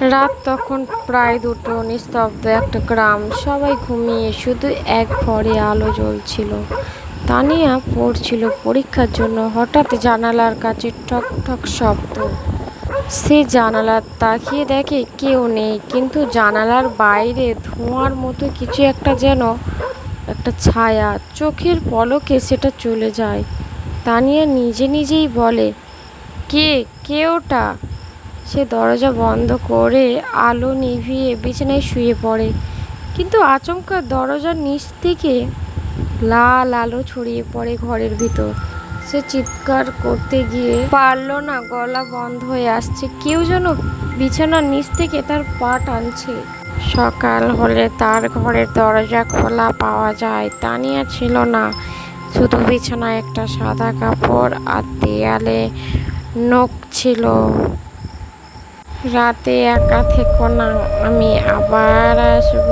রাত তখন প্রায় দুটো, নিস্তব্ধ একটা গ্রাম। সবাই ঘুমিয়ে শুধু এক ঘরে আলো জ্বলছিল। তানিয়া পড়ছিল পরীক্ষার জন্য। হঠাৎ জানালার কাছে ঠক ঠক শব্দ। সে জানালার তাকিয়ে দেখে কেউ নেই, কিন্তু জানালার বাইরে ধোঁয়ার মতো কিছু একটা যেন একটা ছায়া। চোখের পলকে সেটা চলে যায়। তানিয়া নিজে নিজেই বলে, কে? কে ওটা? সে দরজা বন্ধ করে আলো নিভিয়ে বিছানায় শুয়ে পড়ে। কিন্তু আচমকা দরজার নিচ থেকে লাল আলো ছড়িয়ে পড়ে ঘরের ভিতর। সে চিৎকার করতে গিয়ে পারল না, গলা বন্ধ হয়ে আসছে। কেউ যেন বিছানার নিচ থেকে তার পা টানছে। সকাল হলে তার ঘরের দরজা খোলা পাওয়া যায় তানিয়া ছিল না। শুধু বিছানায় একটা সাদা কাপড় আর দেয়ালে নখ ছিল। রাতে একা থেকো না আমি আবার আসব।